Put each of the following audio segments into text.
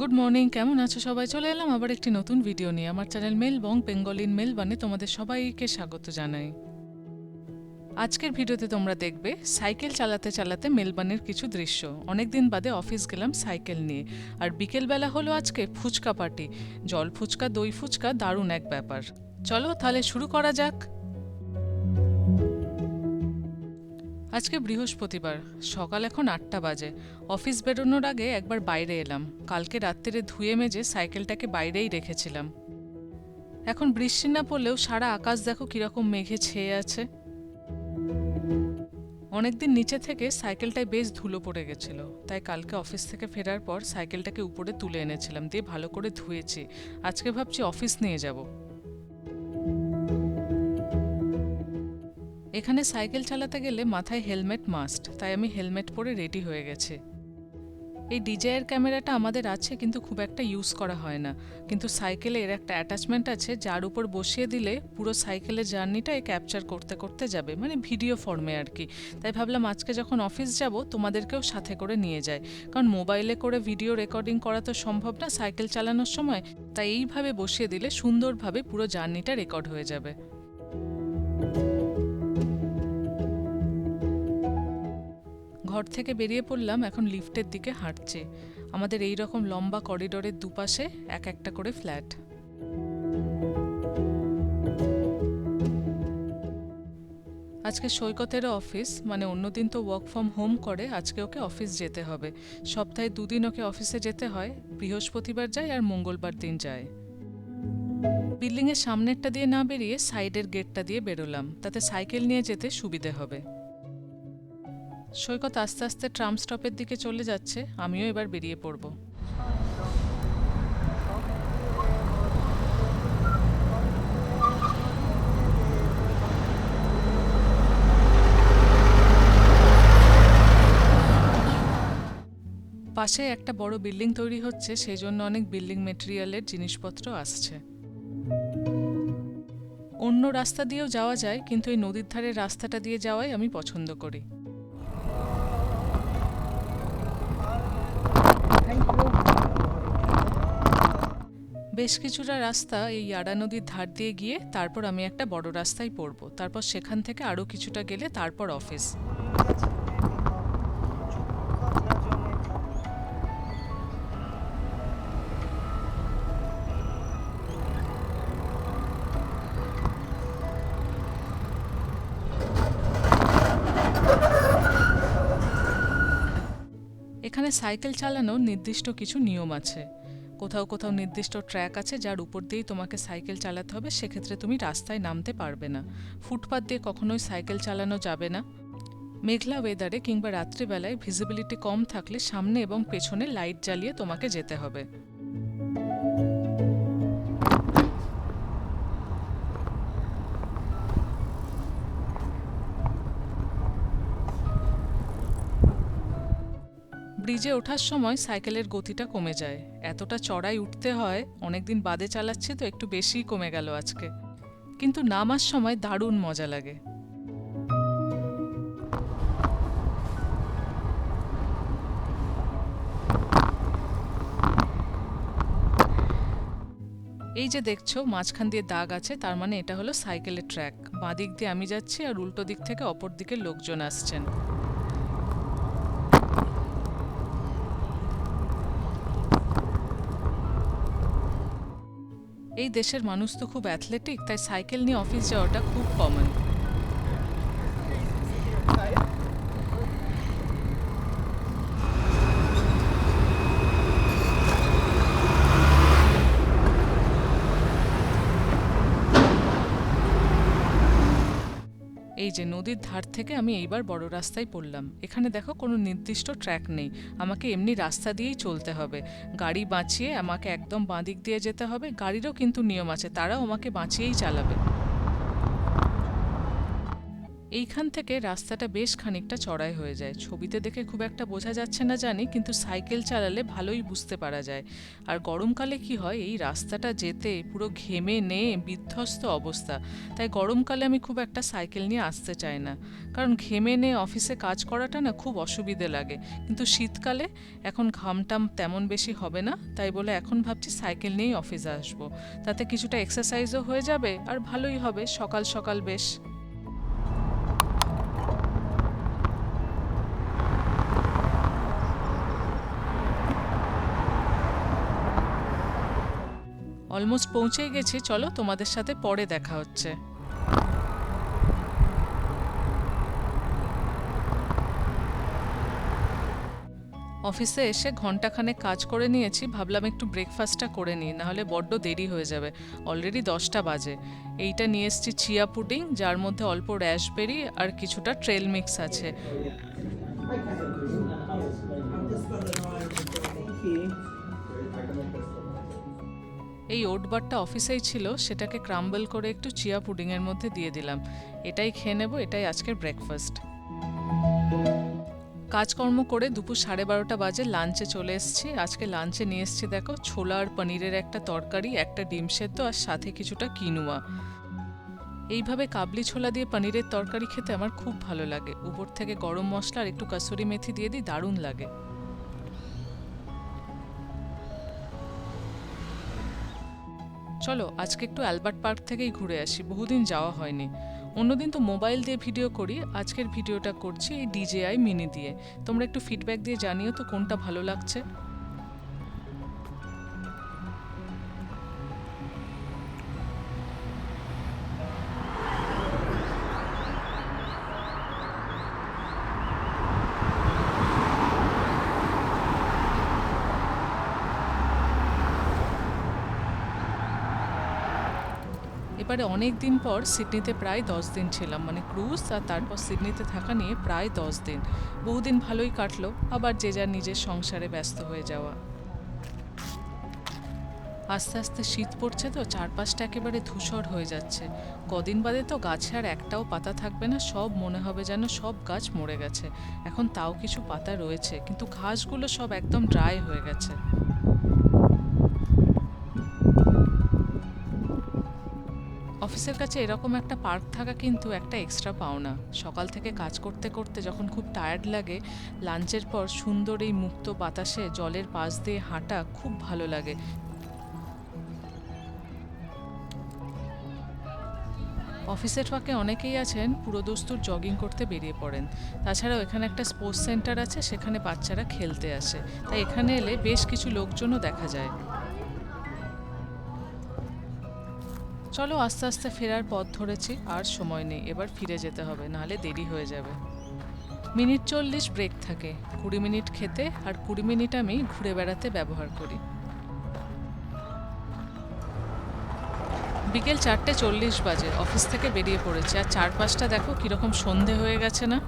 Good morning কেমন আছো সবাই? চলে এলাম আবার একটি নতুন ভিডিও নিয়ে। আমার চ্যানেল মেল বং বেঙ্গলিন মেল বানে তোমাদের সবাইকে স্বাগত জানাই। আজকের ভিডিওতে তোমরা দেখবে সাইকেল চালাতে চালাতে মেলবানের কিছু দৃশ্য। অনেকদিন বাদে অফিস গেলাম সাইকেল নিয়ে। আর বিকেলবেলা হলো আজকে ফুচকা পার্টি জল ফুচকা, দই ফুচকা, দারুণ এক ব্যাপার। চলো তাহলে শুরু করা যাক। আজকে বৃহস্পতিবার, সকাল এখন আটটা বাজে। অফিস বেরোনোর আগে একবার বাইরে এলাম। কালকে রাত্রিরে ধুয়ে মেজে সাইকেলটাকে বাইরেই রেখেছিলাম। এখন বৃষ্টি না পড়লেও সারা আকাশ দেখো কীরকম মেঘে ছেয়ে আছে। অনেকদিন নিচে থেকে সাইকেলটায় বেশ ধুলো পড়ে গেছিল। তাই কালকে অফিস থেকে ফেরার পর সাইকেলটাকে উপরে তুলে এনেছিলাম। দিয়ে ভালো করে ধুয়েছি। আজকে ভাবছি অফিস নিয়ে যাব। এখানে সাইকেল চালাতে গেলে মাথায় হেলমেট মাস্ট, তাই আমি হেলমেট পরে রেডি হয়ে গেছি। এই ডিজাইয়ের ক্যামেরাটা আমাদের আছে, কিন্তু খুব একটা ইউজ করা হয় না। কিন্তু সাইকেলে এর একটা অ্যাটাচমেন্ট আছে, যার উপর বসিয়ে দিলে পুরো সাইকেলের জার্নিটা এ ক্যাপচার করতে করতে যাবে মানে ভিডিও ফর্মে আর কি। তাই ভাবলাম আজকে যখন অফিস যাব, তোমাদেরকেও সাথে করে নিয়ে যায় কারণ মোবাইলে করে ভিডিও রেকর্ডিং করা তো সম্ভব না সাইকেল চালানোর সময়, তাই এইভাবে বসিয়ে দিলে সুন্দরভাবে পুরো জার্নিটা রেকর্ড হয়ে যাবে। ঘর থেকে বেরিয়ে পড়লাম, এখন লিফটের দিকে হাঁটছে। আমাদের এই রকম লম্বা করিডোরের দুপাশে এক একটা করে ফ্ল্যাট। আজকে সৈকতেরও অফিস মানে অন্যদিন তো ওয়ার্ক ফ্রম হোম করে, আজকে ওকে অফিস যেতে হবে। সপ্তাহে দুদিন ওকে অফিসে যেতে হয়, বৃহস্পতিবার যায় আর মঙ্গলবার দিন যায়। বিল্ডিংয়ের সামনেরটা দিয়ে না বেরিয়ে সাইডের গেটটা দিয়ে বেরোলাম, তাতে সাইকেল নিয়ে যেতে সুবিধে হবে। সৈকত আস্তে আস্তে ট্রাম স্টপের দিকে চলে যাচ্ছে, আমিও এবার বেরিয়ে পড়ব। পাশে একটা বড় বিল্ডিং তৈরি হচ্ছে সেই জন্য অনেক বিল্ডিং মেটেরিয়ালের জিনিসপত্র আসছে। অন্য রাস্তা দিয়েও যাওয়া যায়, কিন্তু এই নদীর ধারের রাস্তাটা দিয়ে যাওয়াই আমি পছন্দ করি। বেশ কিছুটা রাস্তা এই ইয়াডা নদীর ধার দিয়ে গিয়ে তারপর আমি একটা বড় রাস্তায় পড়ব। তারপর সেখান থেকে আরও কিছুটা গেলে তারপর অফিস এখানে সাইকেল চালানোর নির্দিষ্ট কিছু নিয়ম আছে। কোথাও কোথাও নির্দিষ্ট ট্র্যাক আছে যার উপর দিয়েই তোমাকে সাইকেল চালাতে হবে, সেক্ষেত্রে তুমি রাস্তায় নামতে পারবে না। ফুটপাথ দিয়ে কখনোই সাইকেল চালানো যাবে না। মেঘলা ওয়েদারে কিংবা রাত্রিবেলায় ভিজিবিলিটি কম থাকলে সামনে এবং পেছনে লাইট জ্বালিয়ে তোমাকে যেতে হবে। ব্রিজে ওঠার সময় সাইকেলের গতিটা কমে যায়। এতটা চড়াই উঠতে হয়, অনেকদিন বাদে চালাচ্ছি তো একটু বেশিই কমে গেল আজকে। কিন্তু নামার সময় দারুণ মজা লাগে। এই যে দেখছ, মাঝখান দিয়ে দাগ আছে, তার মানে এটা হলো সাইকেলের ট্র্যাক। বাঁ দিক দিয়ে আমি যাচ্ছি আর উল্টো দিক থেকে অপর দিকে লোকজন আসছেন। এই দেশের মানুষ তো খুব অ্যাথলেটিক তাই সাইকেল নিয়ে অফিস যাওয়াটা খুব কমন এই যে নদীর ধার থেকে আমি এইবার বড় রাস্তায় পড়লাম। এখানে দেখো কোনো নির্দিষ্ট ট্র্যাক নেই। আমাকে এমনি রাস্তা দিয়েই চলতে হবে। গাড়ি বাঁচিয়ে আমাকে একদম বাঁ দিক দিয়ে যেতে হবে। গাড়িরও কিন্তু নিয়ম আছে, তারাও আমাকে বাঁচিয়েই চালাবে। এইখান থেকে রাস্তাটা বেশ খানিকটা চড়াই হয়ে যায়। ছবিতে দেখে খুব একটা বোঝা যাচ্ছে না জানি, কিন্তু সাইকেল চালালে ভালোই বুঝতে পারা যায়। আর গরমকালে কি হয়, এই রাস্তাটা যেতে পুরো ঘেমে নে বিধ্বস্ত অবস্থা। তাই গরমকালে আমি খুব একটা সাইকেল নিয়ে আসতে চাই না। কারণ ঘেমে নে অফিসে কাজ করাটা না খুব অসুবিধে লাগে। কিন্তু শীতকালে এখন ঘামটাম তেমন বেশি হবে না, তাই বলে এখন ভাবছি সাইকেল নিয়েই অফিসে আসব। তাতে কিছুটা এক্সারসাইজও হয়ে যাবে আর ভালোই হবে, সকাল সকাল বেশ। অলমোস্ট পৌঁছেই গেছি, চলো তোমাদের সাথে পরে দেখা হচ্ছে। অফিসে এসে ঘন্টাখানেক কাজ করে নিয়েছি, ভাবলাম একটু ব্রেকফাস্টটা করে নিই, নাহলে বড্ড দেরি হয়ে যাবে। অলরেডি দশটা বাজে। এইটা নিয়ে এসছি চিয়া পুডিং যার মধ্যে অল্প র্যাশবেরি আর কিছুটা ট্রেল মিক্স আছে। এই ওটবারটা অফিসেই ছিল, সেটাকে ক্রাম্বল করে একটু চিয়া পুডিংয়ের মধ্যে দিয়ে দিলাম। এটাই খেয়ে নেব, এটাই আজকের ব্রেকফাস্ট। কাজকর্ম করে দুপুর সাড়ে বারোটা বাজে লাঞ্চে চলে এসেছি। আজকে লাঞ্চে নিয়ে এসেছি, দেখো, ছোলা আর পনিরের একটা তরকারি, একটা ডিম সেদ্ধ আর সাথে কিছুটা কিনুয়া। এইভাবে কাবলি ছোলা দিয়ে পনিরের তরকারি খেতে আমার খুব ভালো লাগে। উপর থেকে গরম মশলা আর একটু কাসুরি মেথি দিয়ে দিই, দারুণ লাগে। চলো, আজকে একটু অ্যালবার্ট পার্ক থেকেই ঘুরে আসি, বহুদিন যাওয়া হয়নি। অন্যদিন তো মোবাইল দিয়ে ভিডিও করি, আজকের ভিডিওটা করছি এই ডিজেআই মিনি দিয়ে। তোমরা একটু ফিডব্যাক দিয়ে জানিও তো কোনটা ভালো লাগছে। এবারে অনেক দিন পর সিডনিতে প্রায় দশ দিন ছিলাম। মানে ক্রুজ আর তারপর সিডনিতে থাকা নিয়ে প্রায় দশ দিন। বহুদিন ভালোই কাটলো, আবার যে যার নিজের সংসারে ব্যস্ত হয়ে যাওয়া। আস্তে আস্তে শীত পড়ছে তো, চারপাশটা একেবারে ধূসর হয়ে যাচ্ছে। কদিন বাদে তো গাছে আর একটাও পাতা থাকবে না, সব মনে হবে যেন সব গাছ মরে গেছে। এখন তাও কিছু পাতা রয়েছে, কিন্তু ঘাসগুলো সব একদম ড্রাই হয়ে গেছে। অফিসের কাছে এরকম একটা পার্ক থাকা কিন্তু একটা এক্সট্রা পাওনা। সকাল থেকে কাজ করতে করতে যখন খুব টায়ার্ড লাগে, লাঞ্চের পর সুন্দর এই মুক্ত বাতাসে জলের পাশ দিয়ে হাঁটা খুব ভালো লাগে। অফিসের ফাঁকে অনেকেই আছেন পুরোদস্তুর জগিং করতে বেরিয়ে পড়েন। তাছাড়াও এখানে একটা স্পোর্টস সেন্টার আছে, সেখানে বাচ্চারা খেলতে আসে। তাই এখানে এলে বেশ কিছু লোকজনও দেখা যায়। চলো আস্তে আস্তে ফেরার পথ ধরেছি, আর সময় নেই। এবার ফিরে যেতে হবে, নাহলে দেরি হয়ে যাবে। মিনিট চল্লিশ ব্রেক থাকে। কুড়ি মিনিট খেতে আর কুড়ি মিনিট আমি ঘুরে বেড়াতে ব্যবহার করি। বিকেল চারটে চল্লিশ বাজে। অফিস থেকে বেরিয়ে পড়েছে। আর চারপাশটা দেখো কীরকম সন্ধে হয়ে গেছে না?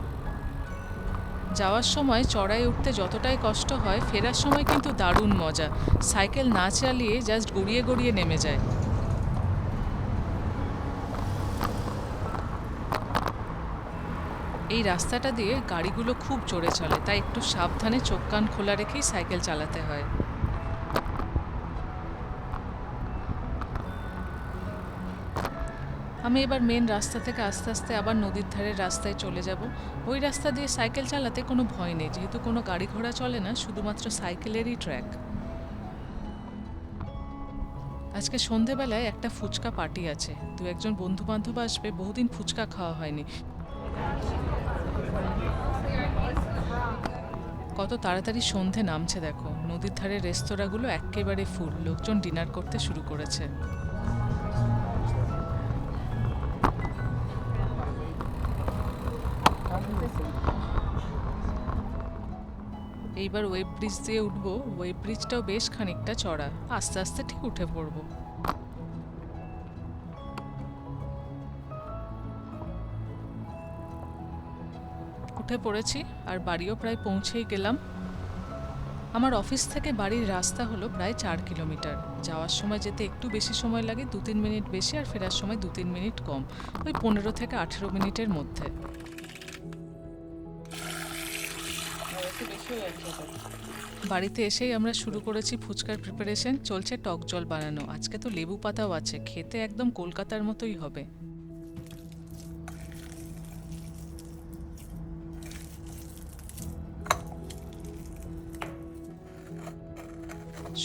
যাওয়ার সময় চড়াই উঠতে যতটাই কষ্ট হয়, ফেরার সময় কিন্তু দারুণ মজা। সাইকেল না চালিয়ে জাস্ট গড়িয়ে গড়িয়ে নেমে যায়। এই রাস্তাটা দিয়ে গাড়িগুলো খুব জোরে চলে, তাই একটু সাবধানে চোখ কান খোলা রেখেই সাইকেল চালাতে হয়। আমি এবার মেন রাস্তা থেকে আস্তে আস্তে আবার নদীর ধারের রাস্তায় চলে যাব। ওই রাস্তা দিয়ে সাইকেল চালাতে কোনো ভয় নেই, যেহেতু কোনো গাড়ি ঘোড়া চলে না, শুধুমাত্র সাইকেলেরই ট্র্যাক আজকে সন্ধেবেলায় একটা ফুচকা পার্টি আছে। দু একজন বন্ধু বান্ধব আসবে, বহুদিন ফুচকা খাওয়া হয়নি। কত তাড়াতাড়ি সন্ধে নামছে দেখো। নদীর ধারে রেস্তোরাঁগুলো একেবারে ফুল। লোকজন ডিনার করতে শুরু করেছে। এইবার ওয়েব ব্রিজ দিয়ে উঠবো। ওয়েব ব্রিজটাও বেশ খানিকটা চড়া আস্তে আস্তে ঠিক উঠে পড়ব। উঠে পড়েছি আর বাড়িও প্রায় পৌঁছেই গেলাম। আমার অফিস থেকে বাড়ির রাস্তা হলো প্রায় চার কিলোমিটার। যাওয়ার সময় যেতে একটু বেশি সময় লাগে দু তিন মিনিট বেশি আর ফেরার সময় দু তিন মিনিট কম, ওই পনেরো থেকে আঠেরো মিনিটের মধ্যে। বাড়িতে এসেই আমরা শুরু করেছি ফুচকার প্রিপারেশন চলছে টক জল বানানো। আজকে তো লেবু পাতাও আছে, খেতে একদম কলকাতার মতোই হবে।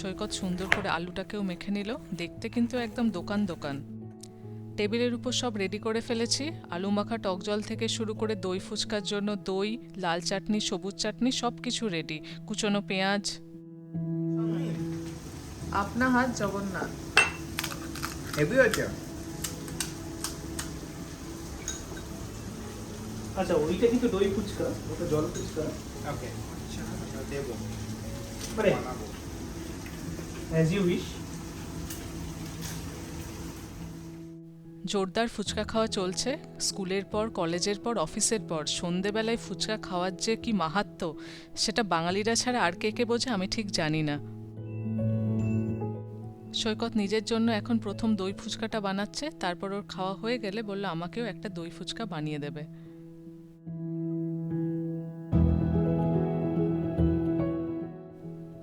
সৈকত সুন্দর করে আলুটাকেও মেখে নিল। দেখতে কিন্তু একদম দোকান দোকান। টেবিলের উপর সব রেডি করে ফেলেছি। আলু মাখা টক জল থেকে শুরু করে দই ফুচকার জন্য দই লাল চাটনি সবুজ চাটনি সব কিছু রেডি কুচনো পেঁয়াজ। আপনা হাত জগন্নাথ। হেভি হয়েছে আচ্ছা ওইটা কিন্তু দই ফুচকা ওটা জল ফুচকা। ওকে দেবো। মানে অ্যাজ ইউ উইশ জোরদার ফুচকা খাওয়া চলছে। স্কুলের পর, কলেজের পর, অফিসের পর, সন্ধেবেলায় ফুচকা খাওয়ার যে কি মাহাত্ম, সেটা বাঙালিরা ছাড়া আর কে কে বোঝে আমি ঠিক জানি না। সৈকত নিজের জন্য এখন প্রথম দই ফুচকাটা বানাচ্ছে, তারপর ওর খাওয়া হয়ে গেলে বলল আমাকেও একটা দই ফুচকা বানিয়ে দেবে।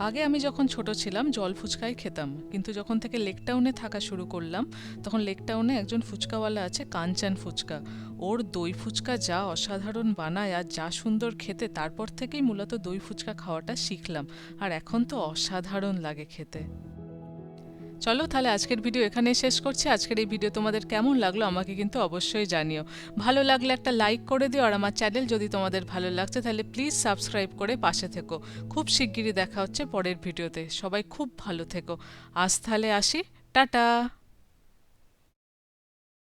আগে আমি যখন ছোট ছিলাম, জল ফুচকাই খেতাম। কিন্তু যখন থেকে লেকটাউনে থাকা শুরু করলাম, তখন লেকটাউনে একজন ফুচকাওয়ালা আছে, কাঞ্চান ফুচকা। ওর দই ফুচকা যা অসাধারণ বানায় আর যা সুন্দর খেতে, তারপর থেকেই মূলত দই ফুচকা খাওয়াটা শিখলাম। আর এখন তো অসাধারণ লাগে খেতে। চলো তাহলে আজকের ভিডিও এখানে শেষ করছি। আজকের এই ভিডিও তোমাদের কেমন লাগল আমাকে কিন্তু অবশ্যই জানিও। ভালো লাগলে একটা লাইক করে দিও আর আমার চ্যানেল যদি তোমাদের ভালো লাগছে তাহলে প্লিজ সাবস্ক্রাইব করে পাশে থেকো। খুব শিগগিরই দেখা হচ্ছে পরের ভিডিওতে। সবাই খুব ভালো থেকো। আজ তাহলে আসি। টাটা!